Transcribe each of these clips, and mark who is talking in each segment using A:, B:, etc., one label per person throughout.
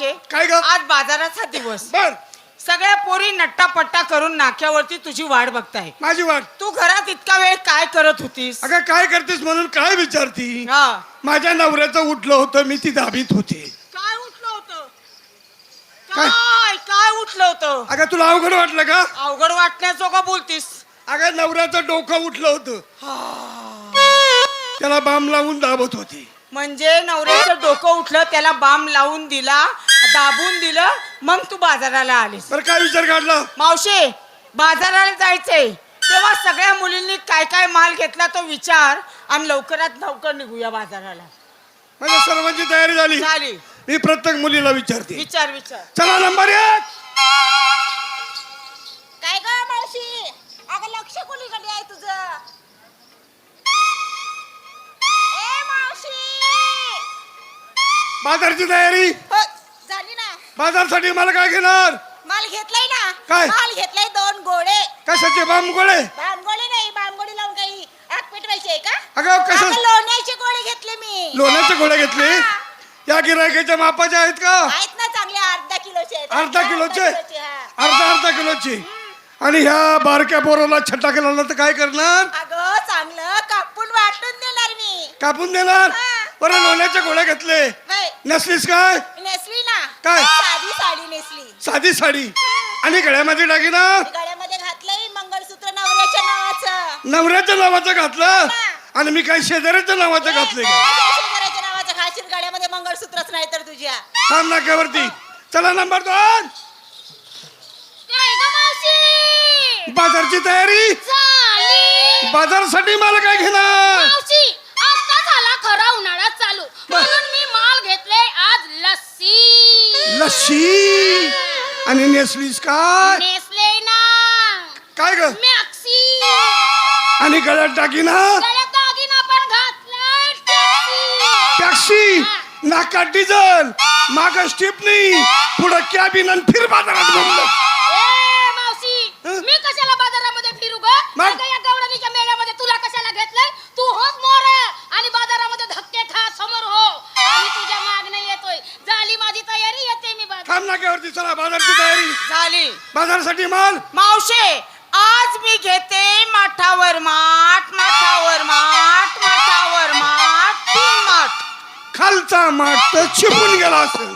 A: काय ग?
B: आज बाजाराचा दिवस.
A: बर.
B: सगळ्या पोरी नट्टापट्टा करून नाक्यावरती तुझी वाट बघताय.
A: माझी वाट.
B: तू घरात इतका वेळ काय करत होतीस?
A: अगं काय करतेस म्हणून काय विचारती?
B: हा.
A: माझ्या नवऱ्याचं उठलं होतं मी ती दाबीत होते.
B: काय उठलं होतं?
A: काय?
B: काय? काय उठलं होतं?
A: अगं तुला अवघड वाटलं का?
B: अवघड वाटण्याचं का बोलतीस.
A: अगं नवऱ्याचं डोकं उठलं होतं. त्याला बाम लावून दाबत होती.
B: म्हणजे नवऱ्याचं डोकं उठलं त्याला बाम लावून दिला दाबून दिलं मग तू बाजाराला आलीस.
A: बरं काय विचार काढला?
B: मावशे बाजाराला जायचंय. तेव्हा सगळ्या मुलींनी काय काय माल घेतला तो विचार आणि लवकरात लवकर निघूया बाजाराला.
A: माझ्या सर्वांची तयारी झाली.
B: झाली.
A: मी प्रत्येक मुलीला विचारते.
B: विचार विचार.
A: चला नंबर एक.
C: काय ग मावशी? अगं लक्ष कोणीकडे आहे तुझं?
A: बाजारची तयारी?
C: हो, झाली ना.
A: बाजारसाठी मला काय घेणार?
C: माल घेतलाय ना.
A: काय?
C: माल घेतलाय दोन घोडे
A: कशाचे? बाम गोळे
C: बांगोळी नाही बांगोळी लावून काही आग पेटवायची आहे का?
A: अगं कसं
C: अगं, लोण्याचे गोळे घेतले मी.
A: लोण्याचे गोळे घेतले?
C: हा.
A: या गिरायकाच्या मापाचे आहेत का?
C: आहेत ना चांगले अर्धा किलोचे आहेत.
A: अर्धा किलोचे?
C: हा.
A: अर्धा अर्धा किलोची? आणि ह्या बारक्या पोराला छट्टा केला तर काय करणार
C: अगं चांगलं कापून वाटून देणार मी
A: कापून देणार. बरं लोण्याचे गोळे घेतले.
C: होय,
A: नसलीस काय?
C: नेसली ना.
A: काय?
C: साधी साडी नेसली.
A: साधी साडी. आणि गळ्यामध्ये दागिना?
C: गळ्यामध्ये घातलंय मंगळसूत्र नवऱ्याच्या नावाचं.
A: नवऱ्याच्या नावाचं घातलं. आणि मी काही शेजाऱ्याच्या नावाचं घातले का?
C: शेजाऱ्याच्या नावाचं. घाशील गळ्यामध्ये मंगळसूत्रच नाही तर तुझ्या.
A: थांब नाक्यावरती चला नंबर दोन.
C: काय
A: बाजारची तयारी? बाजारासाठी मला काय घेणार
D: मावशी आता झाला खरा उन्हाळा चालू म्हणून मी माल घेतले आज लस्सी
A: आणि नेसलीस काय?
D: नेसले ना.
A: काय ग?
D: मॅक्सी
A: आणि गळ्यात टाकीना
D: गळ्यात दागिना पण घातलाय. टॅक्सी
A: टॅक्सी नाकात डिझल. माग स्टिपनी पुढं कॅबिन आणि फिर बाजारात घुमलं
D: ए मावशी
A: हं?
D: मी कशाला बाजारामध्ये फिरू ग?
A: मग?
D: अगं, या गवळणीच्या मेळ्यामध्ये तुला कशाला घेतलंय? तू होच मोर. आणि बाजारामध्ये धक्के खा समोर हो. आणि तुझ्या मागणं येतोय. झाली माझी तयारी येते मी बाजार
A: थांब नाक्यावरती चला बाजारची तयारी.
B: झाली.
A: बाजारासाठी माल.
B: मावशे आज मी घेते माठावर माठ माठावर माठ माठावर माठ तीन माठ.
A: खालचा माठ तर चिपून गेला असेल.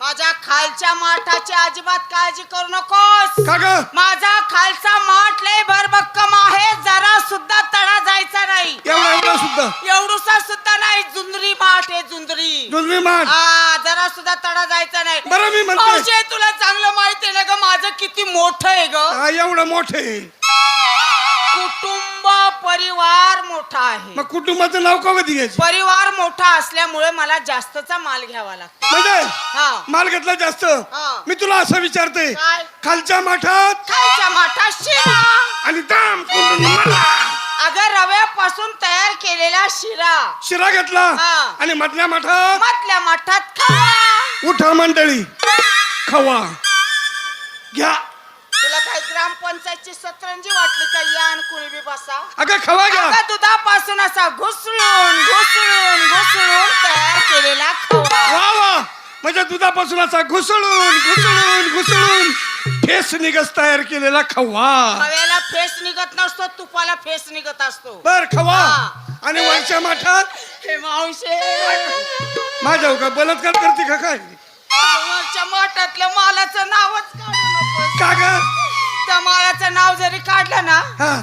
B: माझ्या खालच्या माठाची अजिबात काळजी करू नकोस.
A: का ग?
B: माझा खालचा माठ लय भरभक्कम आहे जरा सुद्धा तडा जायचा नाही.
A: एवढा एवढा सुद्धा.
B: एवढूसा जुंदरी माठ आहे जुंदरी.
A: दुसरी माठ.
B: हा जरा सुद्धा तडा जायचा नाही.
A: बरं मी म्हणते
B: मावशे तुला चांगलं माहिती आहे ना ग माझं किती मोठं आहे ग.
A: हा, एवढं मोठे
B: कुटुंब परिवार मोठा आहे.
A: मग कुटुंबाचं नाव का कधी घ्यायचं
B: परिवार मोठा असल्यामुळे मला जास्तचा माल घ्यावा लागतो.
A: म्हणजे?
B: हा.
A: माल घेतला जास्त?
B: हा.
A: मी तुला असं विचारते
B: काय?
A: खालच्या माठात
B: खालच्या माठात शिरा.
A: आणि दाम कुंडून मला.
B: अगं रव्यापासून तयार केलेला शिरा.
A: शिरा घेतला?
B: हा.
A: आणि मधल्या माठात?
B: मधल्या माठात खवा.
A: उठा मंडळी. खवा. घ्या.
B: तुला काय ग्रामपंचायतची सतरंजी वाटली का? या आणि कुणी बी बसा.
A: अगं खवा घ्या.
B: अगं दुधापासून असा घुसळून घुसळून घुसळून तयार केलेला खवा.
A: वा वा. म्हणजे दुधापासून असा घुसळून घुसळून घुसळून फेस निगस तयार केलेला खवा.
B: खव्याला फेस निघत नसतो तुपाला फेस निघत असतो.
A: बर खवा.
B: हा.
A: आणि वरच्या माठात?
B: हे मावशे.
A: माझ्या का बलात्कार करते का काय?
B: वरच्या माठातल्या मालाचं नावच काढू नको
A: का ग?
B: त्या मालाचं नाव जरी काढलं ना
A: हा.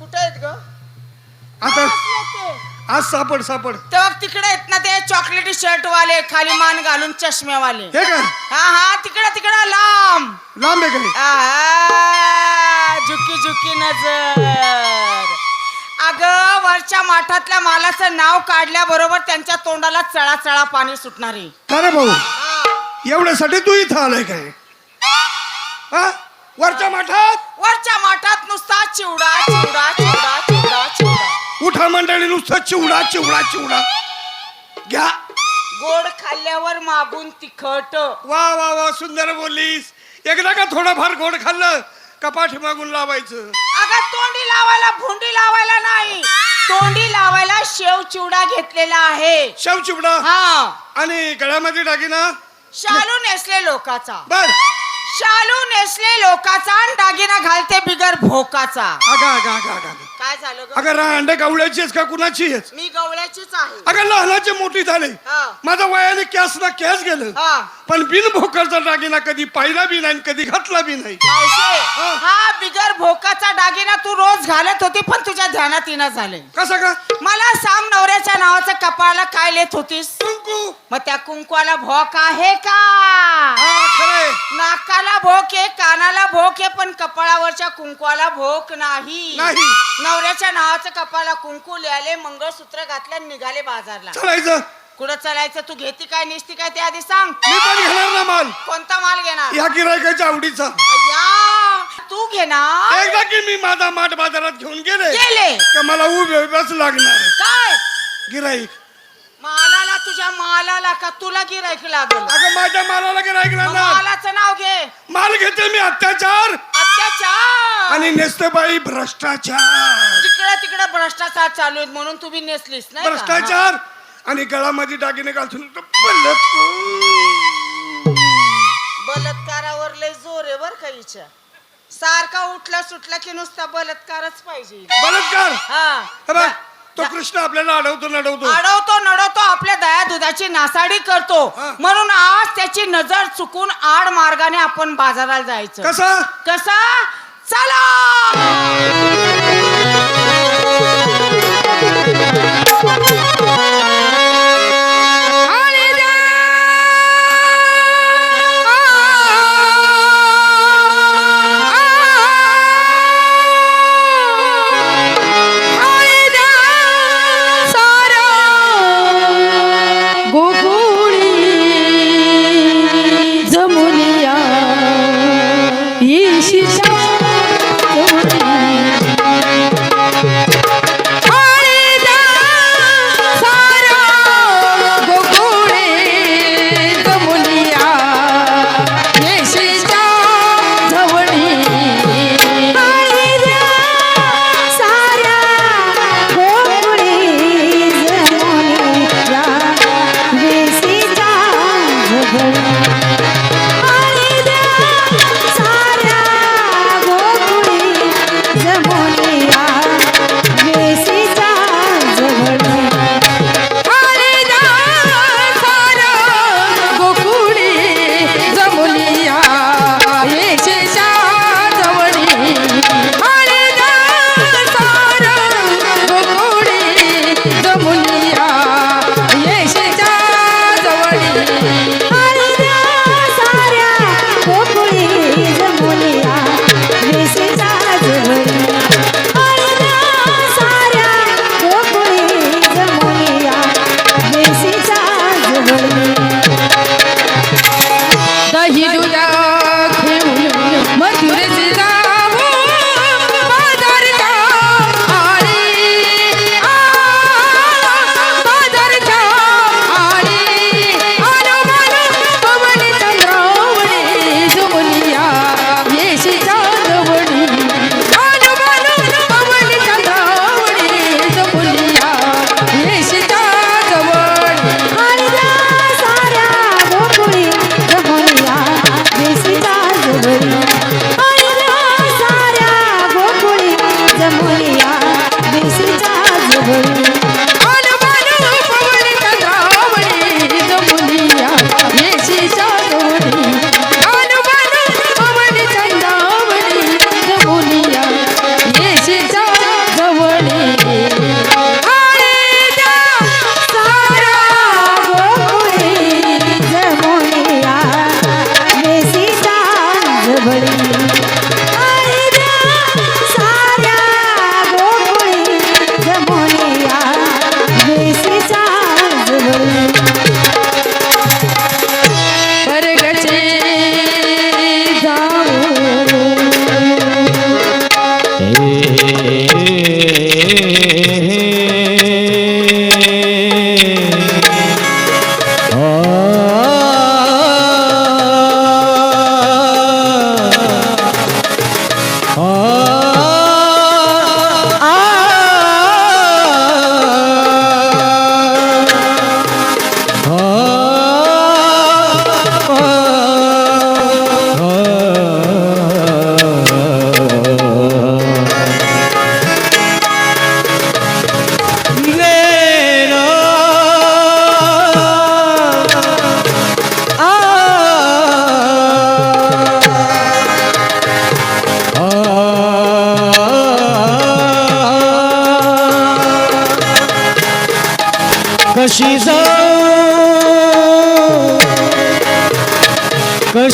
B: कुठे आहेत ग?
A: आता आज सापड सापड.
B: तेव्हा तिकडे आहेत ना ते चॉकलेटी शर्ट वाले खाली मान घालून चष्म्यावाले.
A: हे का?
B: हा हा तिकडे तिकडे लांब.
A: लांब आहे
B: आहा, झुकी नजर. अग वरच्या माठातल्या मालाचं नाव काढल्याबरोबर त्यांच्या तोंडाला चळा चळा पाणी सुटणारे.
A: का रे भाऊ? एवढ्यासाठी तू इथं आलाय काय? हा? वरच्या माठात?
B: वरच्या माठात नुसता चिवडा चिवडा चिवडा चिवडा चिवडा.
A: उठा मंडळी नुसतं चिवडा चिवडा चिवडा. घ्या.
B: गोड खाल्ल्यावर मागून तिखट.
A: वा वा वा सुंदर बोललीस. एकदा का थोडंफार गोड खाल्लं? कपाठी मागून लावायचं.
B: अगं तोंडी लावायला भुंडी लावायला नाही. तोंडी लावायला शेव चिवडा घेतलेला आहे.
A: शेव चिवडा?
B: हा.
A: आणि गळ्यामध्ये दागिना?
B: शालू नेसले लोकाचा.
A: बर.
B: शालू नेसले लोकाचा आणि दागिना घालते बिगर भोकाचा.
A: अगा अगा अगा अगा
B: काय झालं ग?
A: अगं रांड गावळ्याची आहेस का कुणाची आहेस
B: मी गवळ्याचीच आहे.
A: अगं लहानाची मोठी झाली.
B: हा.
A: माझा वयाने कॅस ना कॅस गेलं.
B: हा.
A: पण बिन भोकरचा दागिना कधी पाहिला बी नाही आणि कधी घातला बी नाही.
B: मावशे
A: हा.
B: बिगर भोकाचा दागिना तू रोज घालत होती पण तुझ्या ध्यानात येणं झाले
A: कसं का?
B: मला सांग नवऱ्याच्या नावाचं कपाळाला काय लेत होतीस?
A: कुंकू.
B: मग त्या कुंकवाला भोक आहे का? नाकाला भोक आहे कानाला भोक आहे पण कपाळावरच्या कुंकवाला भोक नाही.
A: नाही.
B: नवऱ्याच्या नावाचं कपाळाला कुंकू लिहाले मंगळसूत्र घातलं आणि निघाले बाजारला.
A: चालायचं.
B: कुठं चालायचं तू घेती काय निसती काय ते आधी सांग.
A: मी पण घेणार ना माल.
B: कोणता माल घेणार?
A: या गिरायकाच्या आवडीचा.
B: या तू घेणार?
A: एकदा की मी माझा माठ बाजारात घेऊन गेले
B: गेले.
A: का मला उभे उभ्याच लागणार.
B: काय?
A: गिराईक
B: तुझ्या मालाला का तुला गिरायक लागल?
A: अगं माझ्या मालाला गिराईक
B: मग
A: लागणार
B: मालाचं नाव घे.
A: माल घेते मी अत्याचार.
B: अत्याचार.
A: आणि नेसते बाई भ्रष्टाचार.
B: तिकडे तिकडे भ्रष्टाचार चालू आहेत म्हणून तुम्ही नेसलीस नाही का?
A: भ्रष्टाचार. आणि गळामध्ये दागिने घालून तो पल्लत को.
B: बलात्कारावर लय जोर आहे बर का हिच्या. सारखा उठला सुटला की नुसता बलात्कारच पाहिजे.
A: बलात्कार?
B: हा.
A: हे बघ, तो कृष्ण आपल्याला अडवतो नडवतो.
B: अडवतो नडवतो आपल्या दया दुधाची नासाडी करतो.
A: हा.
B: म्हणून आज त्याची नजर चुकून आड मार्गाने आपण बाजाराला जायचं.
A: कसा?
B: कसा? चला!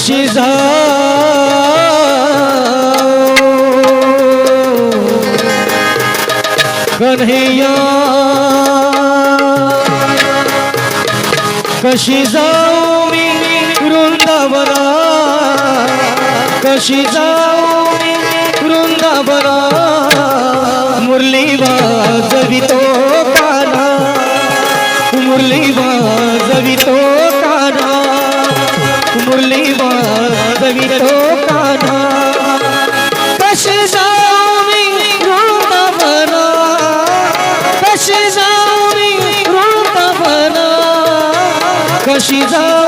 E: कशी जा कशी जाऊ मी वृंदावना कशी जा she's a